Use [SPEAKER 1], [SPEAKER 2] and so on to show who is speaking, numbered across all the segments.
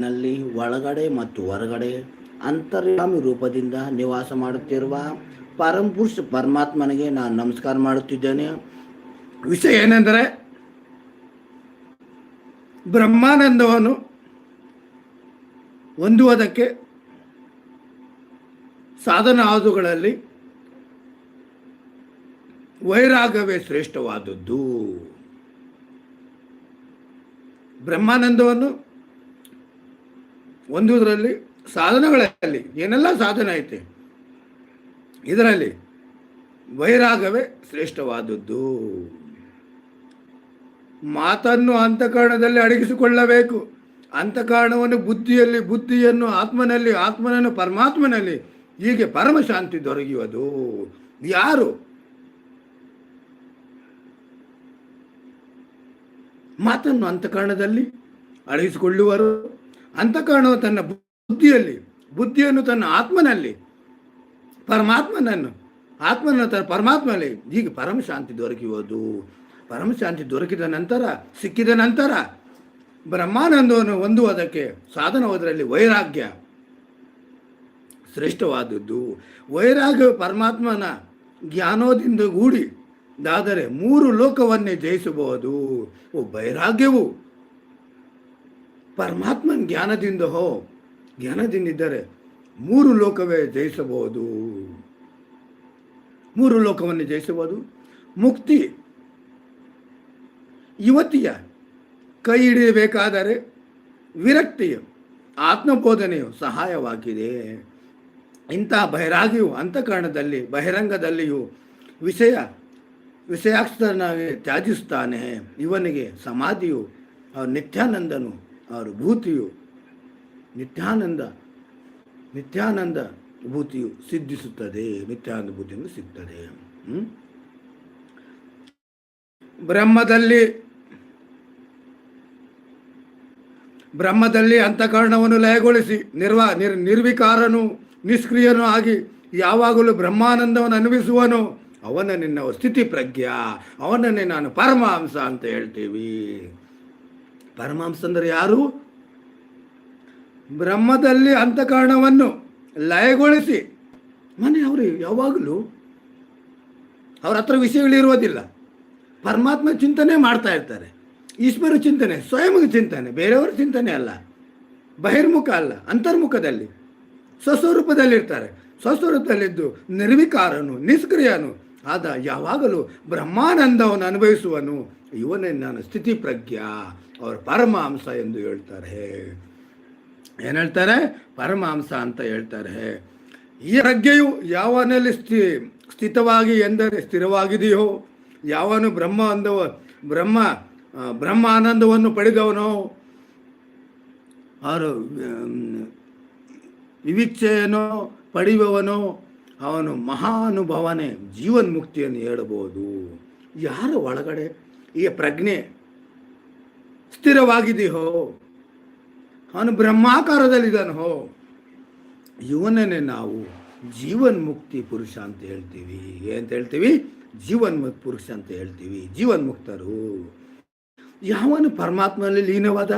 [SPEAKER 1] ನಲ್ಲಿ ಒಳಗಡೆ ಮತ್ತು ಹೊರಗಡೆ ಅಂತರ್ಯಾಮಿ ರೂಪದಿಂದ ನಿವಾಸ ಮಾಡುತ್ತಿರುವ ಪರಮಪುರುಷ ಪರಮಾತ್ಮನಿಗೆ ನಾನು ನಮಸ್ಕಾರ ಮಾಡುತ್ತಿದ್ದೇನೆ.
[SPEAKER 2] ವಿಷಯ ಏನೆಂದರೆ ಬ್ರಹ್ಮಾನಂದವನ್ನು ಹೊಂದುವುದಕ್ಕೆ ಸಾಧನ ಆದುಗಳಲ್ಲಿ ವೈರಾಗವೇ ಶ್ರೇಷ್ಠವಾದದ್ದು. ಬ್ರಹ್ಮಾನಂದವನ್ನು ಹೊಂದುವುದರಲ್ಲಿ ಸಾಧನಗಳಲ್ಲಿ, ಏನೆಲ್ಲ ಸಾಧನ ಐತೆ? ಇದರಲ್ಲಿ ವೈರಾಗವೇ ಶ್ರೇಷ್ಠವಾದದ್ದು. ಮಾತನ್ನು ಅಂತಃಕರಣದಲ್ಲಿ ಅಡಗಿಸಿಕೊಳ್ಳಬೇಕು. ಅಂತಃಕರಣವನ್ನು ಬುದ್ಧಿಯಲ್ಲಿ, ಬುದ್ಧಿಯನ್ನು ಆತ್ಮನಲ್ಲಿ, ಆತ್ಮನನ್ನು ಪರಮಾತ್ಮನಲ್ಲಿ ಹೀಗೆ ಪರಮಶಾಂತಿ ದೊರಕುವುದು ಯಾರು? ಮಾತನ್ನು ಅಂತಃಕರಣದಲ್ಲಿ ಅಡಗಿಸಿಕೊಳ್ಳುವರು. ಅಂತಃಕರಣವು ತನ್ನ ಬುದ್ಧಿಯಲ್ಲಿ, ಬುದ್ಧಿಯನ್ನು ತನ್ನ ಆತ್ಮನಲ್ಲಿ, ಪರಮಾತ್ಮನನ್ನು ಆತ್ಮನ ತನ್ನ ಪರಮಾತ್ಮನಲ್ಲಿ, ಹೀಗೆ ಪರಮಶಾಂತಿ ದೊರಕಿವುದು ಪರಮಶಾಂತಿ ದೊರಕಿದ ನಂತರ, ಸಿಕ್ಕಿದ ನಂತರ, ಬ್ರಹ್ಮಾನಂದವನ್ನು ಹೊಂದುವುದಕ್ಕೆ ಸಾಧನವಾದರಲ್ಲಿ ವೈರಾಗ್ಯ ಶ್ರೇಷ್ಠವಾದದ್ದು. ವೈರಾಗ್ಯ ಪರಮಾತ್ಮನ ಜ್ಞಾನೋದಿಂದ ಗೂಡಿ, ದಾದರೆ ಮೂರು ಲೋಕವನ್ನೇ ಜಯಿಸಬಹುದು. ಓ, ವೈರಾಗ್ಯವು ಪರಮಾತ್ಮನ ಜ್ಞಾನದಿಂದ ಹೋ, ಜ್ಞಾನದಿಂದಿದ್ದರೆ ಮೂರು ಲೋಕವೇ ಜಯಿಸಬಹುದು. ಮೂರು ಲೋಕವನ್ನು ಜಯಿಸಬಹುದು. ಮುಕ್ತಿ ಯುವತಿಯ ಕೈ ಹಿಡಿಯಬೇಕಾದರೆ ವಿರಕ್ತಿಯು, ಆತ್ಮಬೋಧನೆಯು ಸಹಾಯವಾಗಿದೆ. ಇಂಥ ಬಹಿರಾಗಿಯು ಅಂತಃಕರಣದಲ್ಲಿ, ಬಹಿರಂಗದಲ್ಲಿಯೂ ವಿಷಯ ವಿಷಯಾಕ್ಷರನಾಗಿ ತ್ಯಾಜಿಸ್ತಾನೆ. ಇವನಿಗೆ ಸಮಾಧಿಯು ನಿತ್ಯಾನಂದನು ಅವ್ರ ಭೂತಿಯು ನಿತ್ಯಾನಂದ ನಿತ್ಯಾನಂದ ಭೂತಿಯು ಸಿದ್ಧಿಸುತ್ತದೆ, ನಿತ್ಯಾನಂದ ಭೂತಿಯನ್ನು ಸಿಗ್ತದೆ. ಬ್ರಹ್ಮದಲ್ಲಿ ಬ್ರಹ್ಮದಲ್ಲಿ ಅಂತಃಕರಣವನ್ನು ಲಯಗೊಳಿಸಿ ನಿರ್ವ, ನಿರ್, ನಿರ್ವಿಕಾರನು, ನಿಷ್ಕ್ರಿಯನು ಆಗಿ ಯಾವಾಗಲೂ ಬ್ರಹ್ಮಾನಂದವನ್ನು ಅನುಭವಿಸುವನು ಅವನ ನಿನ್ನ ಸ್ಥಿತಿ ಪ್ರಜ್ಞಾ, ಅವನನ್ನೇ ನಾನು ಪರಮಹಂಸ ಅಂತ ಹೇಳ್ತೀವಿ. ಪರಮಹಂಸ ಅಂದರೆ ಯಾರು? ಬ್ರಹ್ಮದಲ್ಲಿ ಅಂತಃಕರಣವನ್ನು ಲಯಗೊಳಿಸಿ. ಮನೆ ಅವರು ಯಾವಾಗಲೂ ಅವ್ರ ಹತ್ರ ವಿಷಯಗಳಿರುವುದಿಲ್ಲ ಪರಮಾತ್ಮ ಚಿಂತನೆ ಮಾಡ್ತಾ ಇರ್ತಾರೆ. ಈಶ್ವರ ಚಿಂತನೆ ಸ್ವಯಂ ಚಿಂತನೆ, ಬೇರೆಯವರ ಚಿಂತನೆ ಅಲ್ಲ. ಬಹಿರ್ಮುಖ ಅಲ್ಲ, ಅಂತರ್ಮುಖದಲ್ಲಿ. ಸ್ವಸ್ವರೂಪದಲ್ಲಿರ್ತಾರೆ. ಸ್ವಸ್ವರೂಪದಲ್ಲಿದ್ದು ನಿರ್ವಿಕಾರನು, ನಿಷ್ಕ್ರಿಯನು. ಆದ ಯಾವಾಗಲೂ ಬ್ರಹ್ಮಾನಂದವನ್ನು ಅನುಭವಿಸುವನು. ಇವನೇ ನಾನು ಸ್ಥಿತಿ ಪ್ರಜ್ಞಾ. ಅವರು ಪರಮಾಂಸ ಎಂದು ಹೇಳ್ತಾರೆ. ಏನು ಹೇಳ್ತಾರೆ? ಪರಮಾಂಸ ಅಂತ ಹೇಳ್ತಾರೆ. ಈ ಪ್ರಜ್ಞೆಯು ಯಾವನಲ್ಲಿ ಸ್ಥಿ, ಸ್ಥಿತವಾಗಿ ಎಂದರೆ ಸ್ಥಿರವಾಗಿದೆಯೋ, ಯಾವನು ಬ್ರಹ್ಮ ಅಂದವ, ಬ್ರಹ್ಮ ಬ್ರಹ್ಮ ಆನಂದವನ್ನು ಪಡೆದವನೋ, ಅವರು ವಿವಿಚ್ಛೆಯನ್ನು ಪಡೆಯುವವನೋ, ಅವನು ಮಹಾನುಭವನೇ ಜೀವನ್ ಮುಕ್ತಿಯನ್ನು ಹೇಳಬಹುದು. ಯಾರ ಒಳಗಡೆ ಈ ಪ್ರಜ್ಞೆ ಸ್ಥಿರವಾಗಿದೆಯೋ? ಅವನು ಬ್ರಹ್ಮಾಕಾರದಲ್ಲಿದ್ದಾನೋ? ಇವನನ್ನೇ ನಾವು ಜೀವನ್ ಮುಕ್ತಿ ಪುರುಷ ಅಂತ ಹೇಳ್ತೀವಿ. ಏನಂತ ಹೇಳ್ತೀವಿ? ಜೀವನ್ ಮುಕ್ತ ಪುರುಷ ಅಂತ ಹೇಳ್ತೀವಿ. ಜೀವನ್ ಮುಕ್ತರು ಯಾವನು ಪರಮಾತ್ಮನಲ್ಲಿ ಲೀನವಾದ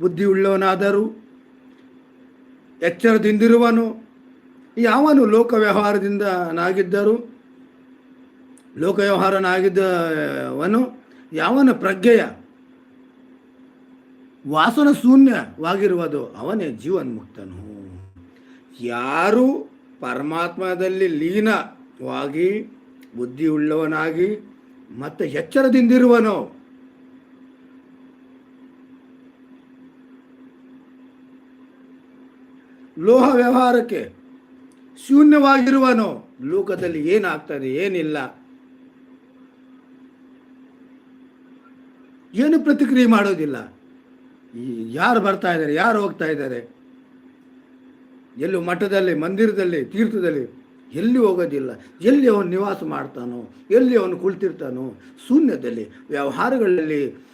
[SPEAKER 2] ಬುದ್ಧಿ ಉಳ್ಳವನಾದರೂ ಎಚ್ಚರದಿಂದಿರುವನು, ಯಾವನು ಲೋಕ ವ್ಯವಹಾರದಿಂದ ನಾಗಿದ್ದರು ಲೋಕ ವ್ಯವಹಾರನಾಗಿದ್ದವನು ಯಾವನ ಪ್ರಜ್ಞೆಯ ವಾಸನ ಶೂನ್ಯವಾಗಿರುವುದು ಅವನೇ ಜೀವನ್ಮುಕ್ತನು. ಯಾರು ಪರಮಾತ್ಮದಲ್ಲಿ ಲೀನವಾಗಿ ಬುದ್ಧಿ ಉಳ್ಳವನಾಗಿ ಮತ್ತೆ ಎಚ್ಚರದಿಂದಿರುವನೋ. ಲೋಹ ವ್ಯವಹಾರಕ್ಕೆ ಶೂನ್ಯವಾಗಿರುವನು. ಲೋಕದಲ್ಲಿ ಏನಾಗ್ತದೆ, ಏನಿಲ್ಲ. ಏನು ಪ್ರತಿಕ್ರಿಯೆ ಮಾಡೋದಿಲ್ಲ. ಯಾರು ಬರ್ತಾ ಇದ್ದಾರೆ, ಯಾರು ಹೋಗ್ತಾ ಇದ್ದಾರೆ? ಎಲ್ಲೂ ಮಠದಲ್ಲಿ, ಮಂದಿರದಲ್ಲಿ, ತೀರ್ಥದಲ್ಲಿ ಎಲ್ಲಿ ಹೋಗೋದಿಲ್ಲ? ಎಲ್ಲಿ ಅವನು ನಿವಾಸ ಮಾಡ್ತಾನೋ, ಎಲ್ಲಿ ಅವನು ಕುಳಿತಿರ್ತಾನೋ? ಶೂನ್ಯದಲ್ಲಿ ವ್ಯವಹಾರಗಳಲ್ಲಿ,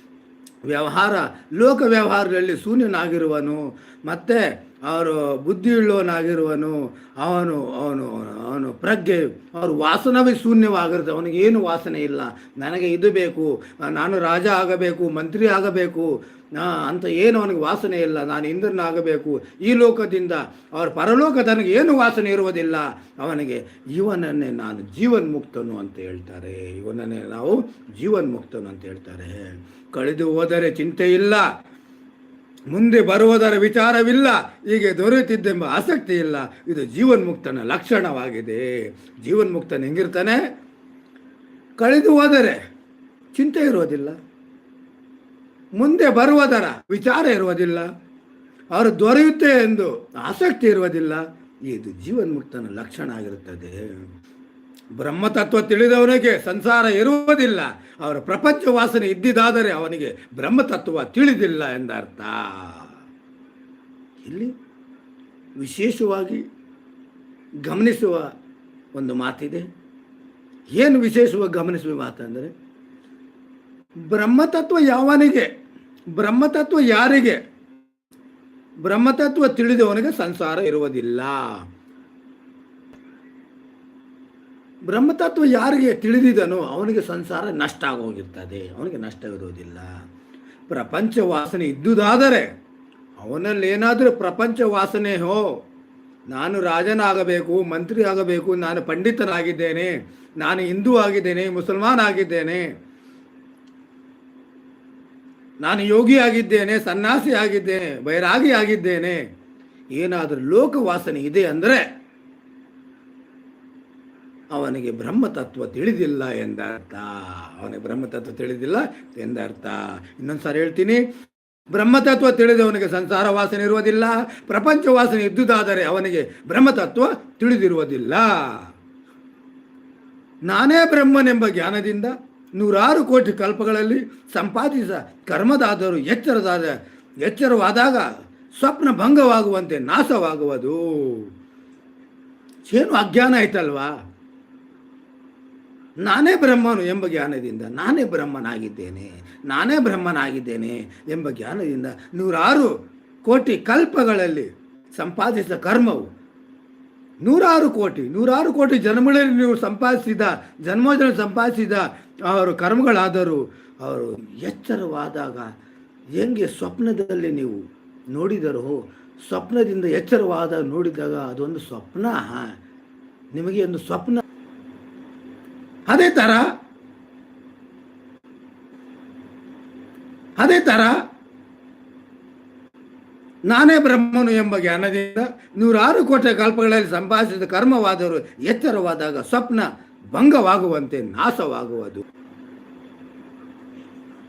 [SPEAKER 2] ವ್ಯವಹಾರ, ಲೋಕ ವ್ಯವಹಾರಗಳಲ್ಲಿ ಶೂನ್ಯನಾಗಿರುವನು, ಮತ್ತು ಅವರು ಬುದ್ಧಿಯುಳ್ಳವನಾಗಿರುವನು, ಅವನು ಅವನು ಅವನು ಪ್ರಜ್ಞೆ, ಅವರು ವಾಸನವೇ ಶೂನ್ಯವಾಗಿರುತ್ತೆ. ಅವನಿಗೆ ಏನು ವಾಸನೆ ಇಲ್ಲ. ನನಗೆ ಇದು ಬೇಕು, ನಾನು ರಾಜ ಆಗಬೇಕು, ಮಂತ್ರಿ ಆಗಬೇಕು ಆ, ಅಂತ ಏನು ಅವನಿಗೆ ವಾಸನೆ ಇಲ್ಲ. ನಾನು ಇಂದ್ರನಾಗಬೇಕು. ಈ ಲೋಕದಿಂದ ಅವರ ಪರಲೋಕ ತನಗೆ ಏನು ವಾಸನೆ ಇರುವುದಿಲ್ಲ. ಅವನಿಗೆ ಇವನನ್ನೇ ನಾನು ಜೀವನ್ ಮುಕ್ತನು ಅಂತ ಹೇಳ್ತಾರೆ. ಇವನನ್ನೇ ನಾವು ಜೀವನ್ ಮುಕ್ತನು ಅಂತ ಹೇಳ್ತಾರೆ. ಕಳೆದು ಹೋದರೆ ಚಿಂತೆ ಇಲ್ಲ. ಮುಂದೆ ಬರುವುದರ ವಿಚಾರವಿಲ್ಲ. ಹೀಗೆ ದೊರೆಯುತ್ತಿದ್ದೆಂಬ ಆಸಕ್ತಿ ಇಲ್ಲ. ಇದು ಜೀವನ್ಮುಕ್ತನ ಲಕ್ಷಣವಾಗಿದೆ. ಜೀವನ್ಮುಕ್ತನ ಹೆಂಗಿರ್ತಾನೆ? ಕಳೆದು ಹೋದರೆ ಚಿಂತೆ ಇರುವುದಿಲ್ಲ. ಮುಂದೆ ಬರುವುದರ ವಿಚಾರ ಇರುವುದಿಲ್ಲ. ಅವರು ದೊರೆಯುತ್ತೆ ಎಂದು ಆಸಕ್ತಿ ಇರುವುದಿಲ್ಲ. ಇದು ಜೀವನ್ಮುಕ್ತನ ಲಕ್ಷಣ ಆಗಿರುತ್ತದೆ. ಬ್ರಹ್ಮತತ್ವ ತಿಳಿದವನಿಗೆ ಸಂಸಾರ ಇರುವುದಿಲ್ಲ. ಅವರ ಪ್ರಪಂಚ ವಾಸನೆ ಇದ್ದಿದ್ದಾದರೆ ಅವನಿಗೆ ಬ್ರಹ್ಮತತ್ವ ತಿಳಿದಿಲ್ಲ ಎಂದರ್ಥ. ಇಲ್ಲಿ ವಿಶೇಷವಾಗಿ ಗಮನಿಸುವ ಒಂದು ಮಾತಿದೆ. ಏನು ವಿಶೇಷವಾಗಿ ಗಮನಿಸುವ ಮಾತಂದರೆ, ಬ್ರಹ್ಮತತ್ವ ಯಾವನಿಗೆ ಬ್ರಹ್ಮತತ್ವ ಯಾರಿಗೆ? ಬ್ರಹ್ಮತತ್ವ ತಿಳಿದವನಿಗೆ ಸಂಸಾರ ಇರುವುದಿಲ್ಲ. ಬ್ರಹ್ಮತತ್ವ ಯಾರಿಗೆ ತಿಳಿದಿದನೋ ಅವನಿಗೆ ಸಂಸಾರ ನಷ್ಟ ಆಗೋಗಿರ್ತದೆ. ಅವನಿಗೆ ನಷ್ಟವಿರುವುದಿಲ್ಲ ಪ್ರಪಂಚ ವಾಸನೆ ಇದ್ದುದಾದರೆ ಅವನಲ್ಲಿ ಏನಾದರೂ ಪ್ರಪಂಚ ವಾಸನೆ ಹೋ, ನಾನು ರಾಜನಾಗಬೇಕು, ಮಂತ್ರಿ ಆಗಬೇಕು, ನಾನು ಪಂಡಿತನಾಗಿದ್ದೇನೆ, ನಾನು ಹಿಂದೂ ಆಗಿದ್ದೇನೆ ಮುಸಲ್ಮಾನ್ ಆಗಿದ್ದೇನೆ ನಾನು ಯೋಗಿ ಆಗಿದ್ದೇನೆ ಸನ್ಯಾಸಿ ಆಗಿದ್ದೇನೆ ಬೈರಾಗಿ ಆಗಿದ್ದೇನೆ ಏನಾದರೂ ಲೋಕವಾಸನೆ ಇದೆ ಅಂದರೆ ಅವನಿಗೆ ಬ್ರಹ್ಮತತ್ವ ತಿಳಿದಿಲ್ಲ ಎಂದರ್ಥ. ಅವನಿಗೆ ಬ್ರಹ್ಮತತ್ವ ತಿಳಿದಿಲ್ಲ ಎಂದರ್ಥ. ಇನ್ನೊಂದು ಸಾರಿ ಹೇಳ್ತೀನಿ, ಬ್ರಹ್ಮತತ್ವ ತಿಳಿದವನಿಗೆ ಸಂಸಾರ ವಾಸನೆ ಇರುವುದಿಲ್ಲ, ಪ್ರಪಂಚ ವಾಸನೆ ಇದ್ದುದಾದರೆ ಅವನಿಗೆ ಬ್ರಹ್ಮತತ್ವ ತಿಳಿದಿರುವುದಿಲ್ಲ. ನಾನೇ ಬ್ರಹ್ಮನೆಂಬ ಜ್ಞಾನದಿಂದ ನೂರಾರು ಕೋಟಿ ಕಲ್ಪಗಳಲ್ಲಿ ಸಂಪಾದಿಸ ಕರ್ಮದಾದರೂ ಎಚ್ಚರದಾದ ಎಚ್ಚರವಾದಾಗ ಸ್ವಪ್ನ ಭಂಗವಾಗುವಂತೆ ನಾಶವಾಗುವುದು. ಏನು ಅಜ್ಞಾನ ಆಯ್ತಲ್ವಾ ನಾನೇ ಬ್ರಹ್ಮನು ಎಂಬ ಜ್ಞಾನದಿಂದ ನಾನೇ ಬ್ರಹ್ಮನಾಗಿದ್ದೇನೆ ನಾನೇ ಬ್ರಹ್ಮನಾಗಿದ್ದೇನೆ ಎಂಬ ಜ್ಞಾನದಿಂದ ನೂರಾರು ಕೋಟಿ ಕಲ್ಪಗಳಲ್ಲಿ ಸಂಪಾದಿಸಿದ ಕರ್ಮವು ನೂರಾರು ಕೋಟಿ ನೂರಾರು ಕೋಟಿ ಜನ್ಮಗಳಲ್ಲಿ ನೀವು ಸಂಪಾದಿಸಿದ ಜನ್ಮೋಜನ ಸಂಪಾದಿಸಿದ ಅವರು ಕರ್ಮಗಳಾದರೂ, ಅವರು ಎಚ್ಚರವಾದಾಗ ಹೆಂಗೆ ಸ್ವಪ್ನದಲ್ಲಿ ನೀವು ನೋಡಿದರೋ, ಸ್ವಪ್ನದಿಂದ ಎಚ್ಚರವಾದಾಗ ನೋಡಿದಾಗ ಅದೊಂದು ಸ್ವಪ್ನ ನಿಮಗೆ ಒಂದು ಸ್ವಪ್ನ. ಅದೇ ಥರ ಅದೇ ಥರ ನಾನೇ ಬ್ರಹ್ಮನು ಎಂಬ ಜ್ಞಾನದಿಂದ ನೂರಾರು ಕೋಟಿ ಕಲ್ಪಗಳಲ್ಲಿ ಸಂಪಾದಿಸಿದ ಕರ್ಮವಾದರು ಎಚ್ಚರವಾದಾಗ ಸ್ವಪ್ನ ಭಂಗವಾಗುವಂತೆ ನಾಶವಾಗುವುದು.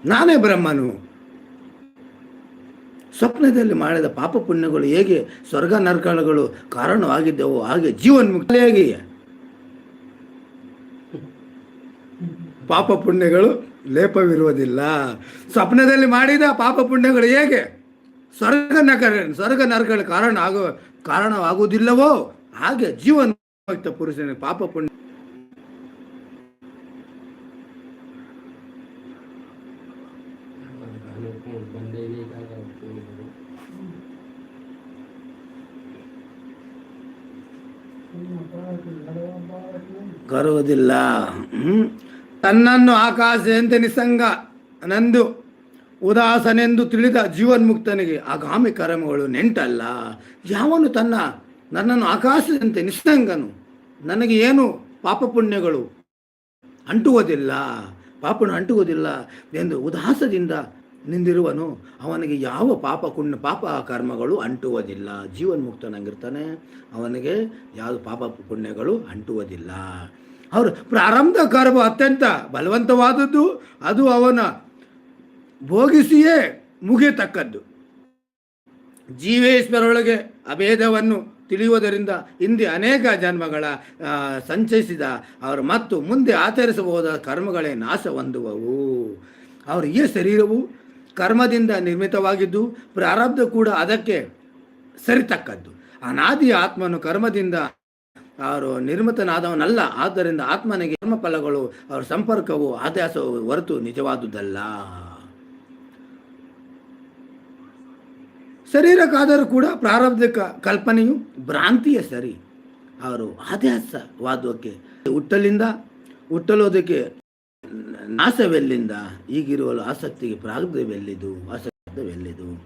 [SPEAKER 2] ನಾನೇ ಬ್ರಹ್ಮನು. ಸ್ವಪ್ನದಲ್ಲಿ ಮಾಡಿದ ಪಾಪ ಪುಣ್ಯಗಳು ಹೇಗೆ ಸ್ವರ್ಗ ನರ್ಕಣಗಳು ಕಾರಣವಾಗಿದ್ದವು ಹಾಗೆ ಜೀವನ್ಮುಕ್ತಿಯಾಗಿ. ಪಾಪ ಪುಣ್ಯಗಳು ಲೇಪವಿರುವುದಿಲ್ಲ. ಸ್ವಪ್ನದಲ್ಲಿ ಮಾಡಿದ ಪಾಪ ಪುಣ್ಯಗಳು ಹೇಗೆ? ಸ್ವರ್ಗ ನಗರ, ಸ್ವರ್ಗ ನರಗಳ ಕಾರಣ ಆಗುವ ಕಾರಣವಾಗುವುದಿಲ್ಲವೋ? ಹಾಗೆ ಜೀವನ ಪುರುಷನ ಪಾಪ ಪುಣ್ಯ. ಕರುವುದಿಲ್ಲ. ತನ್ನನ್ನು ಆಕಾಶದಂತೆ ನಿಸಂಗ ನಂದು. ಉದಾಸನೆಂದು ತಿಳಿದ ಜೀವನ್ಮುಕ್ತನಿಗೆ ಆಗಾಮಿ ಕರ್ಮಗಳು ನೆಂಟಲ್ಲ. ಯಾವನು ತನ್ನ ನನ್ನನ್ನು ಆಕಾಶದಂತೆ ನಿಸ್ಸಂಗನು. ನನಗೆ ಏನು ಪಾಪ ಪುಣ್ಯಗಳು ಅಂಟುವುದಿಲ್ಲ. ಪಾಪನು ಅಂಟುವುದಿಲ್ಲ ಎಂದು ಉದಾಸದಿಂದ ನಿಂದಿರುವನು. ಅವನಿಗೆ ಯಾವ ಪಾಪ ಪುಣ್ಯ, ಪಾಪ ಕರ್ಮಗಳು ಅಂಟುವುದಿಲ್ಲ. ಜೀವನ್ಮುಕ್ತನಾಗಿರ್ತಾನೆ ಅವನಿಗೆ ಯಾವ ಪಾಪ ಪುಣ್ಯಗಳು ಅಂಟುವುದಿಲ್ಲ. ಅವರು ಪ್ರಾರಂಭ ಕರ್ಮ ಅತ್ಯಂತ ಬಲವಂತವಾದದ್ದು. ಅದು ಅವನ ಭೋಗಿಸಿಯೇ ಮುಗಿಯತಕ್ಕದ್ದು. ಜೀವೇಶ್ವರೊಳಗೆ ಅಭೇದವನ್ನು ತಿಳಿಯುವುದರಿಂದ ಹಿಂದೆ ಅನೇಕ ಜನ್ಮಗಳ ಸಂಚಯಿಸಿದ ಅವರು ಮತ್ತು ಮುಂದೆ ಆಚರಿಸಬಹುದಾದ ಕರ್ಮಗಳೇ ನಾಶ ಹೊಂದುವವು. ಅವರ ಈ ಶರೀರವು ಕರ್ಮದಿಂದ ನಿರ್ಮಿತವಾಗಿದ್ದು, ಪ್ರಾರಬ್ಧ ಕೂಡ ಅದಕ್ಕೆ ಸರಿತಕ್ಕದ್ದು. ಅನಾದಿ ಆತ್ಮನು ಕರ್ಮದಿಂದ ಅವರು ನಿರ್ಮಿತನಾದವನಲ್ಲ, ಆದ್ದರಿಂದ ಆತ್ಮನಿಗೆ ಕರ್ಮಫಲಗಳು, ಅವರ ಸಂಪರ್ಕವು ಆದ್ಯಾಸವು ಹೊರತು ನಿಜವಾದುದಲ್ಲ. ಶರೀರಕ್ಕಾದರೂ ಕೂಡ ಪ್ರಾರಬ್ಧಿಕ ಕಲ್ಪನೆಯು ಭ್ರಾಂತಿಯ ಸರಿ. ಅವರು ಆದ್ಯಾಸವಾದಕ್ಕೆ ಹುಟ್ಟಲಿಂದ, ಹುಟ್ಟಲೋದಕ್ಕೆ ನಾಶವೆಲ್ಲಿಂದ ಈಗಿರುವ ಆಸಕ್ತಿಗೆ ಪ್ರಾರಬ್ಧವೆಲ್ಲಿದು
[SPEAKER 1] ಆಸಕ್ತವೆಲ್ಲಿದು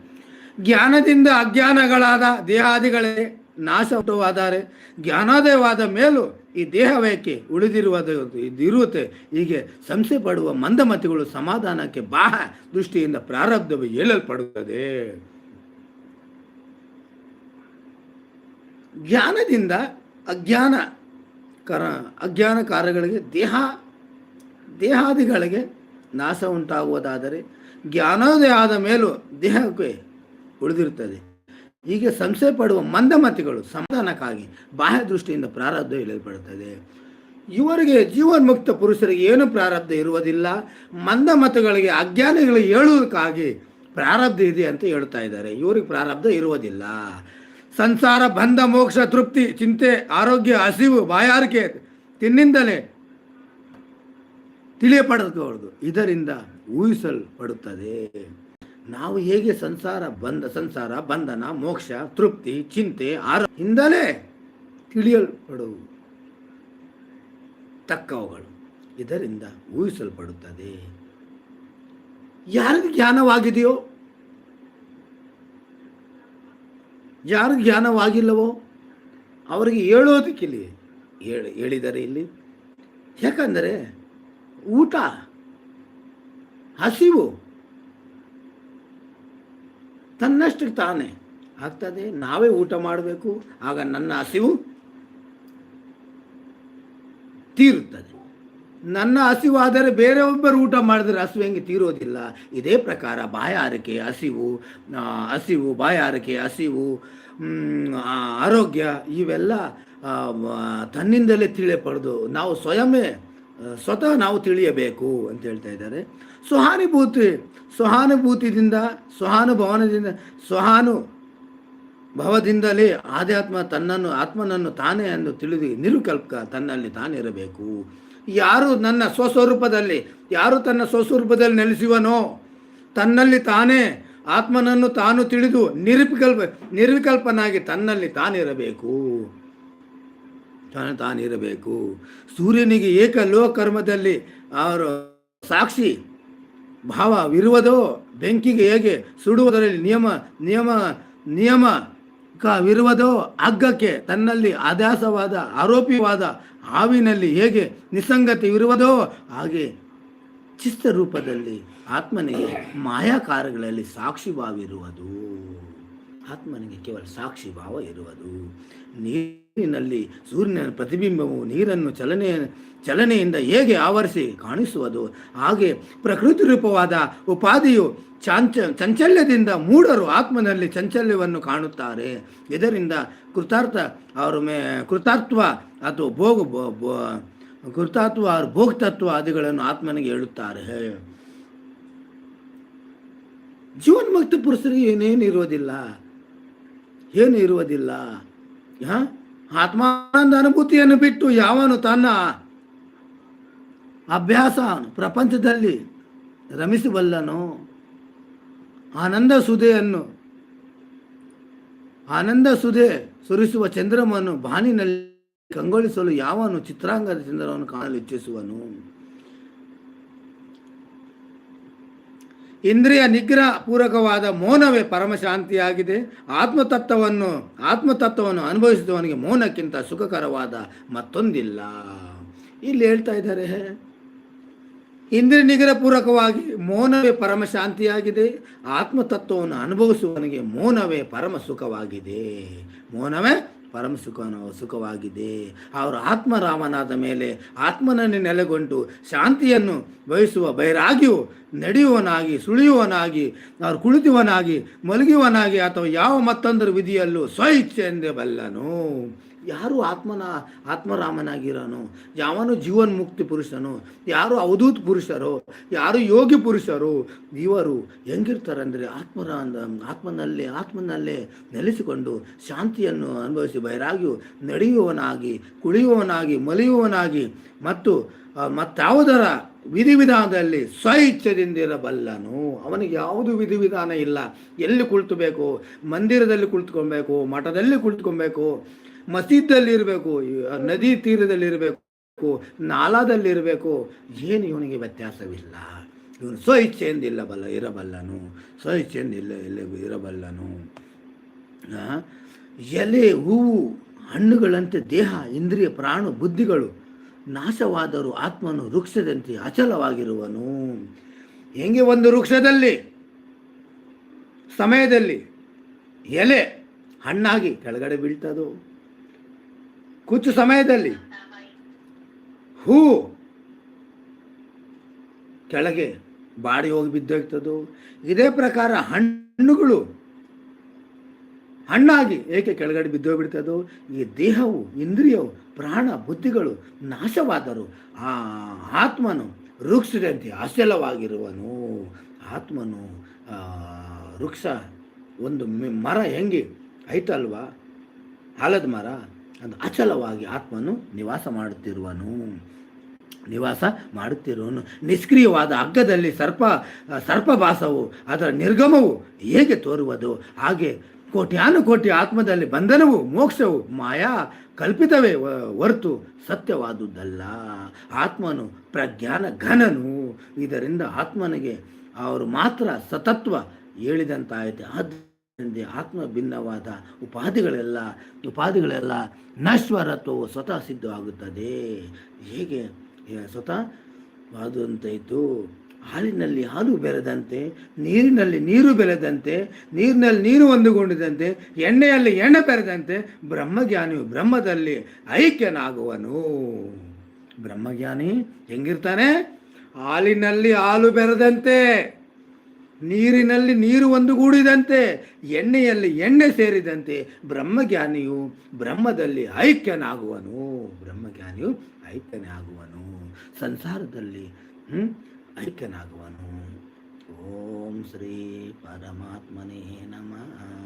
[SPEAKER 2] ಜ್ಞಾನದಿಂದ ಅಜ್ಞಾನಗಳಾದ ದೇಹಾದಿಗಳೇ ನಾಶವಾದರೆ ಜ್ಞಾನೋದಯವಾದ ಮೇಲೂ ಈ ದೇಹವೇಕೆ ಉಳಿದಿರುವುದು ಇದಿರುತ್ತೆ. ಹೀಗೆ ಸಂಶಯ ಪಡುವ ಮಂದಮತಿಗಳು ಸಮಾಧಾನಕ್ಕೆ ಬಾಹ ದೃಷ್ಟಿಯಿಂದ ಪ್ರಾರಬ್ಧವು ಹೇಳಲ್ಪಡುತ್ತದೆ ಜ್ಞಾನದಿಂದ ಅಜ್ಞಾನ ಕರ ಅಜ್ಞಾನ ಕಾರ್ಯಗಳಿಗೆ ದೇಹ, ದೇಹಾದಿಗಳಿಗೆ ನಾಶ ಉಂಟಾಗುವುದಾದರೆ ಜ್ಞಾನೋದಯ ಆದ ಮೇಲೂ ದೇಹಕ್ಕೆ ಉಳಿದಿರುತ್ತದೆ. ಹೀಗೆ ಸಂಶಯ ಪಡುವ ಮಂದಮತಿಗಳು ಸಮಾಧಾನಕ್ಕಾಗಿ ಬಾಹ್ಯ ದೃಷ್ಟಿಯಿಂದ ಪ್ರಾರಬ್ಧ ಇಳಿಯಲ್ಪಡುತ್ತದೆ ಇವರಿಗೆ ಜೀವನ್ಮುಕ್ತ ಪುರುಷರಿಗೆ ಏನು ಪ್ರಾರಬ್ಧ ಇರುವುದಿಲ್ಲ. ಮಂದಮತಗಳಿಗೆ, ಅಜ್ಞಾನಿಗಳಿಗೆ ಹೇಳುವುದಕ್ಕಾಗಿ ಪ್ರಾರಬ್ಧ ಇದೆ ಅಂತ ಹೇಳ್ತಾ ಇದ್ದಾರೆ. ಇವರಿಗೆ ಪ್ರಾರಬ್ಧ ಇರುವುದಿಲ್ಲ. ಸಂಸಾರ ಬಂಧ ಮೋಕ್ಷ ತೃಪ್ತಿ ಚಿಂತೆ ಆರೋಗ್ಯ ಹಸಿವು ಬಾಯಾರಿಕೆ ತಿನ್ನಿಂದಲೇ ತಿಳಿಯಪಡಬಹುದು ಇದರಿಂದ ಊಹಿಸಲ್ಪಡುತ್ತದೆ. ನಾವು ಹೇಗೆ ಸಂಸಾರ ಬಂಧ, ಸಂಸಾರ ಬಂಧನ, ಮೋಕ್ಷ ತೃಪ್ತಿ ಚಿಂತೆ ಆರ ಇಂದಲೇ ತಿಳಿಯಲ್ಪಡುವು. ತಕ್ಕವುಗಳು. ಇದರಿಂದ ಊಹಿಸಲ್ಪಡುತ್ತದೆ. ಯಾರಿಗೆ ಜ್ಞಾನವಾಗಿದೆಯೋ ಯಾರು ಜ್ಞಾನವಾಗಿಲ್ಲವೋ? ಅವರಿಗೆ ಹೇಳೋದಕ್ಕಿಲ್ಲಿ ಹೇಳಿ ಹೇಳಿದ್ದಾರೆ ಇಲ್ಲಿ? ಯಾಕಂದರೆ ಊಟ, ಹಸಿವು ತನ್ನಷ್ಟಕ್ಕೆ ತಾನೇ ಆಗ್ತದೆ. ನಾವೇ ಊಟ ಮಾಡಬೇಕು, ಆಗ ನನ್ನ ಹಸಿವು ತೀರುತ್ತದೆ. ನನ್ನ ಹಸಿವಾದರೆ ಬೇರೆಯೊಬ್ಬರು ಊಟ ಮಾಡಿದರೆ ಹಸಿವು ಹೆಂಗೆ ತೀರೋದಿಲ್ಲ? ಇದೇ ಪ್ರಕಾರ ಬಾಯಾರಿಕೆ, ಹಸಿವು ಹಸಿವು, ಬಾಯಾರಿಕೆ, ಹಸಿವು ಆರೋಗ್ಯ ಇವೆಲ್ಲ ತನ್ನಿಂದಲೇ ತಿಳಿ ತನ್ನಿಂದಲೇ ತಿಳಿಯಪಡ್ದು ನಾವು ಸ್ವಯಮೇ ಸ್ವತಃ ನಾವು ತಿಳಿಯಬೇಕು ಅಂತ ಹೇಳ್ತಾ ಇದ್ದಾರೆ. ಸುಹಾನುಭೂತಿ, ಸಹಾನುಭೂತಿದಿಂದ ಸ್ವಹಾನುಭವನದಿಂದ ಸ್ವಹಾನು ಭವದಿಂದಲೇ ಆಧ್ಯಾತ್ಮ ತನ್ನನ್ನು, ಆತ್ಮನನ್ನು ತಾನೇ ಎಂದು ತಿಳಿದು ನಿರುಕಲ್ಪ ತನ್ನಲ್ಲಿ ತಾನಿರಬೇಕು ಯಾರು ನನ್ನ ಸ್ವಸ್ವರೂಪದಲ್ಲಿ, ಯಾರು ತನ್ನ ಸ್ವಸ್ವರೂಪದಲ್ಲಿ ನೆಲೆಸುವನೋ, ತನ್ನಲ್ಲಿ ತಾನೇ ಆತ್ಮನನ್ನು ತಾನು ತಿಳಿದು ನಿರ್ವಿಕಲ್ಪ ನಿರ್ವಿಕಲ್ಪನಾಗಿ ತನ್ನಲ್ಲಿ ತಾನಿರಬೇಕು. ತಾನು ತಾನಿರಬೇಕು. ಸೂರ್ಯನಿಗೆ ಏಕ ಲೋಕರ್ಮದಲ್ಲಿ ಅವರು ಸಾಕ್ಷಿ ಭಾವವಿರುವುದೋ ಬೆಂಕಿಗೆ ಹೇಗೆ ಸುಡುವುದರಲ್ಲಿ ನಿಯಮ ನಿಯಮ ನಿಯಮ ನಿಯಮಕವಿರುವುದೋ ಹಗ್ಗಕ್ಕೆ ತನ್ನಲ್ಲಿ ಆದಾಸವಾದ, ಆರೋಪಿವಾದ ಹಾವಿನಲ್ಲಿ ಹೇಗೆ ನಿಸ್ಸಂಗತಿ ಇರುವುದೋ ಹಾಗೆ ಚಿಸ್ತ ರೂಪದಲ್ಲಿ ಆತ್ಮನಿಗೆ ಮಾಯಾಕಾರಗಳಲ್ಲಿ ಸಾಕ್ಷಿ ಭಾವ ಇರುವುದು. ಆತ್ಮನಿಗೆ ಕೇವಲ ಸಾಕ್ಷಿ ಭಾವ ಇರುವುದು. ನೀರಿನಲ್ಲಿ ಸೂರ್ಯನ ಪ್ರತಿಬಿಂಬವು ನೀರನ್ನು ಚಲನೆ, ಚಲನೆಯಿಂದ ಹೇಗೆ ಆವರಿಸಿ ಕಾಣಿಸುವುದು? ಹಾಗೆ ಪ್ರಕೃತಿ ರೂಪವಾದ ಉಪಾಧಿಯು ಚಾಂಚ, ಚಂಚಲ್ಯದಿಂದ ಮೂಢರು ಆತ್ಮನಲ್ಲಿ ಚಂಚಲ್ಯವನ್ನು ಕಾಣುತ್ತಾರೆ. ಇದರಿಂದ ಕೃತಾರ್ಥ ಅವರ ಮೇ ಕೃತಾರ್ಥ್ವ ಅಥವಾ ಭೋಗ ಕೃತಾತ್ವ ಅವರು ಕೃತಾತ್ವ ಭೋಕ್ತತ್ವ ಆದಿಗಳನ್ನು ಆತ್ಮನಿಗೆ ಹೇಳುತ್ತಾರೆ. ಜೀವನ್ಮುಕ್ತ ಪುರುಷರಿಗೆ ಏನೇನು ಇರುವುದಿಲ್ಲ? ಏನು ಇರುವುದಿಲ್ಲ? ಆತ್ಮಾನಂದ ಅನುಭೂತಿಯನ್ನು ಬಿಟ್ಟು ಯಾವನು ತನ್ನ ಅಭ್ಯಾಸ ಪ್ರಪಂಚದಲ್ಲಿ ರಮಿಸಬಲ್ಲನು ಆನಂದ ಸುಧೆಯನ್ನು ಆನಂದ ಸುಧೆ ಸುರಿಸುವ ಚಂದ್ರಮನ್ನು ಬಾನಿನಲ್ಲಿ ಕಂಗೊಳಿಸಲು ಯಾವನು ಚಿತ್ರಾಂಗದ ಚಂದ್ರವನ್ನು ಕಾಣಲು ಇಚ್ಛಿಸುವನು? ಇಂದ್ರಿಯ ನಿಗ್ರಹ ಪೂರಕವಾದ ಮೌನವೇ ಪರಮಶಾಂತಿಯಾಗಿದೆ. ಆತ್ಮತತ್ವವನ್ನು ಆತ್ಮತತ್ವವನ್ನು ಅನುಭವಿಸಿದವನಿಗೆ ಮೌನಕ್ಕಿಂತ ಸುಖಕರವಾದ ಮತ್ತೊಂದಿಲ್ಲ. ಇಲ್ಲಿ ಹೇಳ್ತಾ ಇದ್ದಾರೆ, ಇಂದ್ರಿಯ ನಿಗ್ರಹ ಪೂರಕವಾಗಿ ಮೌನವೇ ಪರಮಶಾಂತಿಯಾಗಿದೆ. ಆತ್ಮತತ್ವವನ್ನು ಅನುಭವಿಸುವವನಿಗೆ ಮೌನವೇ ಪರಮ ಸುಖವಾಗಿದೆ ಮೌನವೇ ಪರಮ ಸುಖನ ಸುಖವಾಗಿದೆ. ಅವರು ಆತ್ಮರಾಮನಾದ ಮೇಲೆ ಆತ್ಮನನ್ನು ನೆಲೆಗೊಂಡು ಶಾಂತಿಯನ್ನು ಬಯಸುವ ಬೈರಾಗಿಯು ನಡೆಯುವನಾಗಿ, ಸುಳಿಯುವನಾಗಿ, ಅವರು ಕುಳಿತುವನಾಗಿ, ಮಲಗಿವನಾಗಿ ಅಥವಾ ಯಾವ ಮತ್ತೊಂದರ ವಿಧಿಯಲ್ಲೂ ಸ್ವಇಚ್ಛೆಯಿಂದ ಬಲ್ಲನು ಯಾರು ಆತ್ಮನ, ಆತ್ಮರಾಮನಾಗಿರೋನು? ಯಾವನು ಜೀವನ್ಮುಕ್ತಿ ಪುರುಷನು? ಯಾರು ಅವಧೂತ್ ಪುರುಷರು? ಯಾರು ಯೋಗಿ ಪುರುಷರು? ಇವರು ಹೆಂಗಿರ್ತಾರಂದರೆ ಆತ್ಮರ ಆತ್ಮನಲ್ಲೇ ಆತ್ಮನಲ್ಲೇ ನೆಲೆಸಿಕೊಂಡು ಶಾಂತಿಯನ್ನು ಅನುಭವಿಸಿ ಬೈರಾಗಿಯು ನಡೆಯುವವನಾಗಿ, ಕುಳಿಯುವವನಾಗಿ, ಮಲಿಯುವವನಾಗಿ ಮತ್ತು ಮತ್ತಾವುದರ ವಿಧಿವಿಧಾನದಲ್ಲಿ ಸ್ವಇಚ್ಛೆದಿಂದಿರಬಲ್ಲನು ಅವನಿಗೆ ಯಾವುದು ವಿಧಿವಿಧಾನ ಇಲ್ಲ. ಎಲ್ಲಿ ಕುಳಿತುಬೇಕು? ಮಂದಿರದಲ್ಲಿ ಕುಳಿತುಕೊಬೇಕು ಮಠದಲ್ಲಿ ಕುಳಿತುಕೊಬೇಕು ಮಸೀದಲ್ಲಿ ಇರಬೇಕು ನದಿ ತೀರದಲ್ಲಿರಬೇಕು ಇರಬೇಕು ನಾಲಾದಲ್ಲಿ ಇರಬೇಕು ಏನು ಇವನಿಗೆ ವ್ಯತ್ಯಾಸವಿಲ್ಲ. ಇವನು ಸ್ವ ಇಚ್ಛೆಯಿಂದ ಇಲ್ಲಬಲ್ಲ ಇರಬಲ್ಲನು ಸ್ವ ಇಚ್ಛೆಯಿಂದ ಇಲ್ಲ ಇಲ್ಲ ಇರಬಲ್ಲನು ಎಲೆ, ಹೂವು, ಹಣ್ಣುಗಳಂತೆ ದೇಹ, ಇಂದ್ರಿಯ, ಪ್ರಾಣ, ಬುದ್ಧಿಗಳು ನಾಶವಾದರೂ ಆತ್ಮನು ವೃಕ್ಷದಂತೆ ಅಚಲವಾಗಿರುವನು. ಹೆಂಗೆ ಒಂದು ವೃಕ್ಷದಲ್ಲಿ? ಸಮಯದಲ್ಲಿ ಎಲೆ ಹಣ್ಣಾಗಿ ಕೆಳಗಡೆ ಬೀಳ್ತದೋ? ಕುಚ್ಚು ಸಮಯದಲ್ಲಿ ಹೂ ಕೆಳಗೆ ಬಾಡಿ ಹೋಗಿ ಬಿದ್ದೋಗ್ತದೋ ಇದೇ ಪ್ರಕಾರ ಹಣ್ಣುಗಳು ಹಣ್ಣಾಗಿ ಏಕೆ ಕೆಳಗಡೆ ಬಿದ್ದೋಗ್ಬಿಡ್ತದೋ ಈ ದೇಹವು, ಇಂದ್ರಿಯವು, ಪ್ರಾಣ, ಬುದ್ಧಿಗಳು ನಾಶವಾದರು ಆ ಆತ್ಮನು ವೃಕ್ಷದಂತೆ ಅಚಲವಾಗಿರುವನು ಆತ್ಮನು ವೃಕ್ಷ ಒಂದು ಮರ ಹೆಂಗೆ ಐತಲ್ವಾ? ಆಲದ ಮರ. ಅದು ಅಚಲವಾಗಿ ಆತ್ಮನು ನಿವಾಸ ಮಾಡುತ್ತಿರುವನು. ನಿವಾಸ ಮಾಡುತ್ತಿರುವನು. ನಿಷ್ಕ್ರಿಯವಾದ ಹಗ್ಗದಲ್ಲಿ ಸರ್ಪ ಸರ್ಪಭಾಸವು ಅದರ ನಿರ್ಗಮವು ಹೇಗೆ ತೋರುವುದು? ಹಾಗೆ ಕೋಟ್ಯಾನುಕೋಟಿ ಆತ್ಮದಲ್ಲಿ ಬಂಧನವು, ಮೋಕ್ಷವು ಮಾಯಾ ಕಲ್ಪಿತವೇ ಹೊರತು ಸತ್ಯವಾದುದಲ್ಲ. ಆತ್ಮನು ಪ್ರಜ್ಞಾನ ಘನನು. ಇದರಿಂದ ಆತ್ಮನಿಗೆ ಅವರು ಮಾತ್ರ ಸತತ್ವ ಹೇಳಿದಂತಾಯಿತು. ಆದ್ದರಿಂದ ಆತ್ಮ ಭಿನ್ನವಾದ ಉಪಾಧಿಗಳೆಲ್ಲ ಉಪಾಧಿಗಳೆಲ್ಲ ನಶ್ವರತ್ವವು ಸ್ವತಃ ಸಿದ್ಧವಾಗುತ್ತದೆ. ಹೇಗೆ? ಸ್ವತಃ ಆದಂತಾಯಿತು ಹಾಲಿನಲ್ಲಿ ಹಾಲು ಬೆರೆದಂತೆ, ನೀರಿನಲ್ಲಿ ನೀರು ಬೆರೆದಂತೆ, ನೀರಿನಲ್ಲಿ ನೀರು ಒಂದುಗೊಂಡಿದಂತೆ, ಎಣ್ಣೆಯಲ್ಲಿ ಎಣ್ಣೆ ಬೆರೆದಂತೆ ಬ್ರಹ್ಮಜ್ಞಾನಿಯು ಬ್ರಹ್ಮದಲ್ಲಿ ಐಕ್ಯನಾಗುವನು. ಬ್ರಹ್ಮಜ್ಞಾನಿ ಹೆಂಗಿರ್ತಾನೆ? ಹಾಲಿನಲ್ಲಿ ಹಾಲು ಬೆರೆದಂತೆ. ನೀರಿನಲ್ಲಿ ನೀರು ಒಂದುಗೂಡಿದಂತೆ ಎಣ್ಣೆಯಲ್ಲಿ ಎಣ್ಣೆ ಸೇರಿದಂತೆ ಬ್ರಹ್ಮಜ್ಞಾನಿಯು ಬ್ರಹ್ಮದಲ್ಲಿ ಐಕ್ಯನಾಗುವನು. ಬ್ರಹ್ಮಜ್ಞಾನಿಯು ಐಕ್ಯನಾಗುವನು. ಸಂಸಾರದಲ್ಲಿ ಐಕ್ಯನಾಗುವನು. ಓಂ ಶ್ರೀ ಪರಮಾತ್ಮನೇ ನಮಃ.